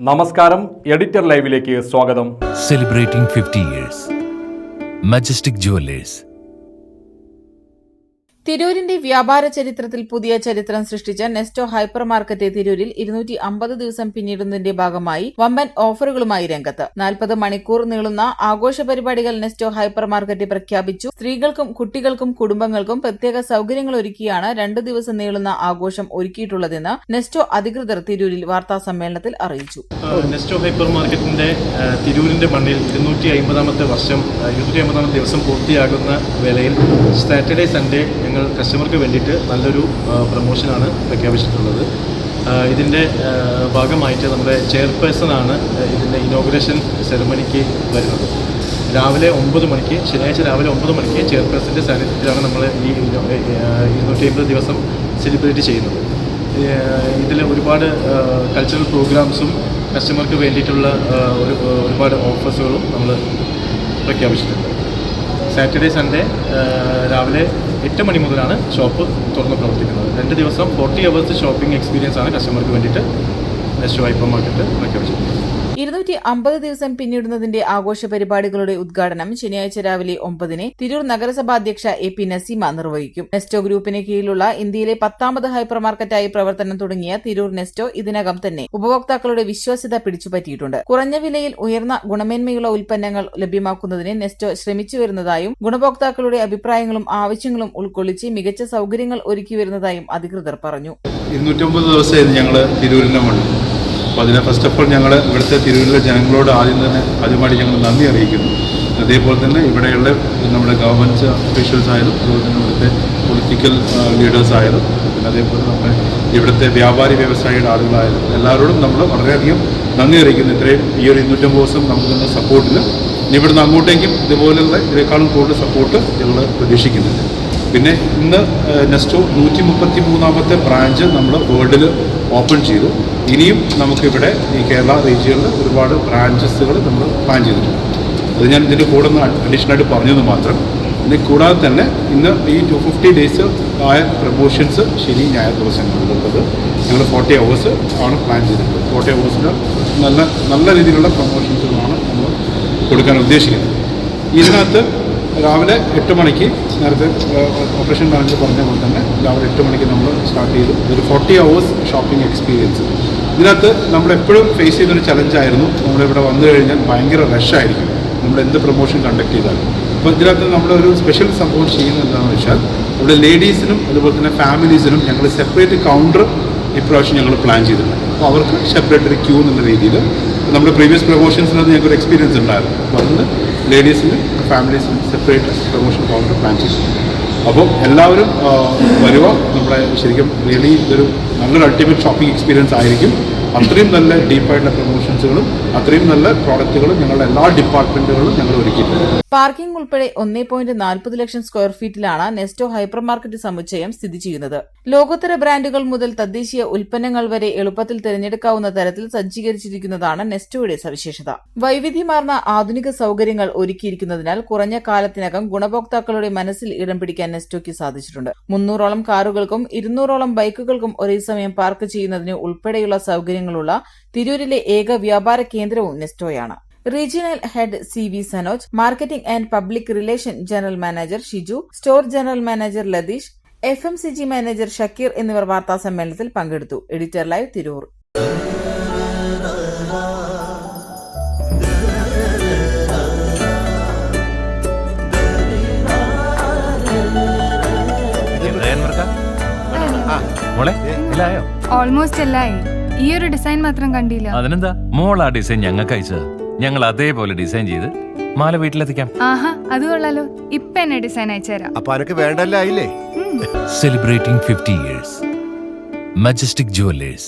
നമസ്കാരം എഡിറ്റർ ലൈവിലേക്ക് സ്വാഗതം. Celebrating fifty years Majestic Jewellers തിരൂരിന്റെ വ്യാപാര ചരിത്രത്തിൽ പുതിയ ചരിത്രം സൃഷ്ടിച്ച നെസ്റ്റോ ഹൈപ്പർ മാർക്കറ്റ് തിരൂരിൽ ഇരുന്നൂറ്റി അമ്പത് ദിവസം പിന്നിടുന്നതിന്റെ ഭാഗമായി വമ്പൻ ഓഫറുകളുമായി രംഗത്ത്. നാൽപ്പത് മണിക്കൂർ നീളുന്ന ആഘോഷ പരിപാടികൾ നെസ്റ്റോ ഹൈപ്പർ മാർക്കറ്റ് പ്രഖ്യാപിച്ചു. സ്ത്രീകൾക്കും കുട്ടികൾക്കും കുടുംബങ്ങൾക്കും പ്രത്യേക സൌകര്യങ്ങൾ ഒരുക്കിയാണ് രണ്ടു ദിവസം നീളുന്ന ആഘോഷം ഒരുക്കിയിട്ടുള്ളതെന്ന് നെസ്റ്റോ അധികൃതർ തിരൂരിൽ വാർത്താ സമ്മേളനത്തിൽ അറിയിച്ചു. നെസ്റ്റോ ഹൈപ്പർ മാർക്കറ്റിന്റെ തിരൂരിന്റെ മണ്ണിൽ ഇരുന്നൂറ്റി അമ്പതാമത്തെ വർഷം ഇരുന്നൂറ്റി അമ്പതാമത്തെ ദിവസം പൂർത്തിയാകുന്ന വേളയിൽ സാറ്റർഡേ സൺഡേ ഞങ്ങൾ കസ്റ്റമർക്ക് വേണ്ടിയിട്ട് നല്ലൊരു പ്രമോഷനാണ് പ്രഖ്യാപിച്ചിട്ടുള്ളത്. ഇതിന്റെ ഭാഗമായിട്ട് നമ്മുടെ ചെയർപേഴ്സൺ ആണ് ഇതിന്റെ ഇനോഗ്രേഷൻ സെറമണിക്ക് വരുന്നത്. രാവിലെ ഒമ്പത് മണിക്ക് ശനിയാഴ്ച രാവിലെ ഒമ്പത് മണിക്ക് ചെയർപേഴ്സന്റെ സാന്നിധ്യത്തിലാണ് നമ്മൾ ഈ ഇരുന്നൂറ്റി അമ്പത് ദിവസം സെലിബ്രേറ്റ് ചെയ്യുന്നത്. ഇതിൽ ഒരുപാട് കൾച്ചറൽ പ്രോഗ്രാംസും കസ്റ്റമർക്ക് വേണ്ടിയിട്ടുള്ള ഒരു ഒരുപാട് ഓഫേഴ്സുകളും നമ്മൾ പ്രഖ്യാപിച്ചിട്ടുണ്ട്. സാറ്റർഡേ സൺഡേ രാവിലെ എട്ട് മണി മുതലാണ് ഷോപ്പ് തുറന്ന് പ്രവർത്തിക്കുന്നത്. രണ്ട് ദിവസം ഫോർട്ടി അവേഴ്സ് ഷോപ്പിംഗ് എക്സ്പീരിയൻസ് ആണ് കസ്റ്റമർക്ക് വേണ്ടിയിട്ട് നെസ്റ്റോ വൈപ്പ് മാർക്കറ്റ് പ്രഖ്യാപിച്ചിട്ടുള്ളത് ഇരുന്നൂറ്റി അമ്പത് ദിവസം പിന്നിടുന്നതിന്റെ ആഘോഷ പരിപാടികളുടെ ഉദ്ഘാടനം ശനിയാഴ്ച രാവിലെ ഒമ്പതിന് തിരൂർ നഗരസഭാ അധ്യക്ഷ എ പി നസീമ നിർവഹിക്കും. നെസ്റ്റോ ഗ്രൂപ്പിന് കീഴിലുള്ള ഇന്ത്യയിലെ പത്താമത് ഹൈപ്പർ മാർക്കറ്റായി പ്രവർത്തനം തുടങ്ങിയ തിരൂർ നെസ്റ്റോ ഇതിനകം തന്നെ ഉപഭോക്താക്കളുടെ വിശ്വാസ്യത പിടിച്ചുപറ്റിയിട്ടുണ്ട്. കുറഞ്ഞ വിലയിൽ ഉയർന്ന ഗുണമേന്മയുള്ള ഉൽപ്പന്നങ്ങൾ ലഭ്യമാക്കുന്നതിന് നെസ്റ്റോ ശ്രമിച്ചു വരുന്നതായും ഗുണഭോക്താക്കളുടെ അഭിപ്രായങ്ങളും ആവശ്യങ്ങളും ഉൾക്കൊള്ളിച്ച് മികച്ച സൗകര്യങ്ങൾ ഒരുക്കി വരുന്നതായും അധികൃതർ പറഞ്ഞു. ഇരുന്നൂറ്റമ്പത് ദിവസമായിരുന്നു ഞങ്ങൾ തിരൂരിനെ മണ്ണിൽ അപ്പോൾ അതിന് ഫസ്റ്റ് ഓഫ് ഓൾ ഞങ്ങൾ ഇവിടുത്തെ തിരുവനന്തപുരം ജനങ്ങളോട് ആദ്യം തന്നെ ആദ്യമായിട്ട് ഞങ്ങൾ നന്ദി അറിയിക്കുന്നു. അതേപോലെ തന്നെ ഇവിടെയുള്ള നമ്മുടെ ഗവൺമെന്റ് ഒഫീഷ്യൽസ് ആയാലും അതുപോലെ തന്നെ ഇവിടുത്തെ പൊളിറ്റിക്കൽ ലീഡേഴ്സ് ആയാലും പിന്നെ അതേപോലെ നമ്മുടെ ഇവിടുത്തെ വ്യാപാരി വ്യവസായിയുടെ ആളുകളായാലും എല്ലാവരോടും നമ്മൾ വളരെയധികം നന്ദി അറിയിക്കുന്നു. ഇത്രയും ഈ ഒരു ഇരുന്നൂറ്റമ്പത് ദിവസം നമുക്ക് തന്ന സപ്പോർട്ടിന് ഇനി ഇവിടുന്ന് അങ്ങോട്ടേക്കും ഇതുപോലുള്ള ഇതിനേക്കാളും കൂടുതൽ സപ്പോർട്ട് ഞങ്ങൾ പ്രതീക്ഷിക്കുന്നുണ്ട് പിന്നെ ഇന്ന് നെസ്റ്റോ നൂറ്റി മുപ്പത്തി മൂന്നാമത്തെ ബ്രാഞ്ച് നമ്മൾ വേൾഡിൽ ഓപ്പൺ ചെയ്തു. ഇനിയും നമുക്കിവിടെ ഈ കേരള റീജിയനിൽ ഒരുപാട് ബ്രാഞ്ചസുകൾ നമ്മൾ പ്ലാൻ ചെയ്തിട്ടുണ്ട്. അത് ഞാൻ ഇതിന്റെ കൂടെ ഒന്ന് അഡീഷണലായിട്ട് പറഞ്ഞത് മാത്രം. ഇനി കൂടാതെ തന്നെ ഇന്ന് ഈ ടു ഫിഫ്റ്റി ഡേയ്സ് ആയ പ്രമോഷൻസ് ശനി ഞായർ ദിവസങ്ങളിലുള്ളത് ഞങ്ങൾ ഫോർട്ടി അവേഴ്സ് ആണ് പ്ലാൻ ചെയ്തിട്ടുള്ളത്. ഫോർട്ടി അവേഴ്സിന് നല്ല നല്ല രീതിയിലുള്ള പ്രമോഷൻസുകളാണ് നമ്മൾ കൊടുക്കാൻ ഉദ്ദേശിക്കുന്നത്. ഇതിനകത്ത് രാവിലെ എട്ട് മണിക്ക് നേരത്തെ ഓപ്പറേഷൻ മാനേജർ പറഞ്ഞ പോലെ തന്നെ രാവിലെ എട്ട് മണിക്ക് നമ്മൾ സ്റ്റാർട്ട് ചെയ്തു. ഒരു ഫോർട്ടി അവേഴ്സ് ഷോപ്പിംഗ് എക്സ്പീരിയൻസ് ഇതിനകത്ത് നമ്മളെപ്പോഴും ഫേസ് ചെയ്യുന്നൊരു ചലഞ്ചായിരുന്നു നമ്മളിവിടെ വന്നു കഴിഞ്ഞാൽ ഭയങ്കര റഷായിരിക്കും നമ്മൾ എന്ത് പ്രൊമോഷൻ കണ്ടക്ട് ചെയ്താലും. അപ്പോൾ ഇതിനകത്ത് നമ്മളൊരു സ്പെഷ്യൽ സംഭവം ചെയ്യുന്നത് എന്താണെന്ന് വെച്ചാൽ ഇവിടെ ലേഡീസിനും അതുപോലെ തന്നെ ഫാമിലീസിനും ഞങ്ങൾ സെപ്പറേറ്റ് കൗണ്ടർ ഇപ്രാവശ്യം ഞങ്ങൾ പ്ലാൻ ചെയ്തിട്ടുണ്ട്. അപ്പോൾ അവർക്ക് സെപ്പറേറ്റ് ഒരു ക്യൂ എന്നുള്ള രീതിയിൽ നമ്മുടെ പ്രീവിയസ് പ്രൊമോഷൻസിനകത്ത് ഞങ്ങൾക്ക് ഒരു എക്സ്പീരിയൻസ് ഉണ്ടായിരുന്നു. അപ്പോൾ അതിന് ലേഡീസിന് ഫാമിലീസിന് സെപ്പറേറ്റ് പ്രൊമോഷൻ കൗണ്ടർ പ്ലാൻ അപ്പോൾ എല്ലാവരും വരുമോ നമ്മുടെ ശരിക്കും റിയലി ഇതൊരു നല്ലൊരു അൾട്ടിമേറ്റ് ഷോപ്പിംഗ് എക്സ്പീരിയൻസ് ആയിരിക്കും. അത്രയും നല്ല ഡീപ്പായിട്ടുള്ള പ്രൊമോഷൻസുകളും അത്രയും നല്ല പ്രോഡക്റ്റുകളും ഞങ്ങളുടെ എല്ലാ ഡിപ്പാർട്ട്മെന്റുകളും ഞങ്ങൾ ഒരുക്കിയിട്ടുണ്ട്. പാർക്കിംഗ് ഉൾപ്പെടെ ഒന്നേ പോയിന്റ് നാൽപ്പത് ലക്ഷം സ്ക്വയർ ഫീറ്റിലാണ് നെസ്റ്റോ ഹൈപ്പർ മാർക്കറ്റ് സമുച്ചയം സ്ഥിതി ചെയ്യുന്നത്. ലോകോത്തര ബ്രാൻഡുകൾ മുതൽ തദ്ദേശീയ ഉൽപ്പന്നങ്ങൾ വരെ എളുപ്പത്തിൽ തിരഞ്ഞെടുക്കാവുന്ന തരത്തിൽ സജ്ജീകരിച്ചിരിക്കുന്നതാണ് നെസ്റ്റോയുടെ സവിശേഷത. വൈവിധ്യമാർന്ന ആധുനിക സൌകര്യങ്ങൾ ഒരുക്കിയിരിക്കുന്നതിനാൽ കുറഞ്ഞ കാലത്തിനകം ഗുണഭോക്താക്കളുടെ മനസ്സിൽ ഇടം പിടിക്കാൻ നെസ്റ്റോയ്ക്ക് സാധിച്ചിട്ടുണ്ട്. മുന്നൂറോളം കാറുകൾക്കും ഇരുന്നൂറോളം ബൈക്കുകൾക്കും ഒരേ സമയം പാർക്ക് ചെയ്യുന്നതിന് ഉൾപ്പെടെയുള്ള സൌകര്യങ്ങളുള്ള തിരൂരിലെ ഏക വ്യാപാര കേന്ദ്രവും നെസ്റ്റോയാണ്. Regional head C V Sanoj marketing and public relation general manager Shiju store general manager Latheesh F M C G manager Shakeer എന്നിവർ വാർത്താ സമ്മേളനത്തിൽ പങ്കെടുത്തു. Editor live Tirur. ഓൾമോസ്റ്റ് എല്ലായി. ഈ ഒരു ഡിസൈൻ മാത്രം കണ്ടില്ല. അതിനെന്താ? മോൾ ആ ഡിസൈൻ ഞങ്ങൾക്ക് അയച്ചത്. ഞങ്ങൾ അതേപോലെ ഡിസൈൻ ചെയ്ത് മാല വീട്ടിലെത്തിക്കാം. ആഹാ അത് കൊള്ളാലോ. ഇപ്പൊ എന്നെ ഡിസൈൻ അയച്ചുതരാം അപ്പൊ അനക്ക് വേണ്ടല്ലേ ആയില്ലേ? celebrating 50 years. Majestic Jewelers.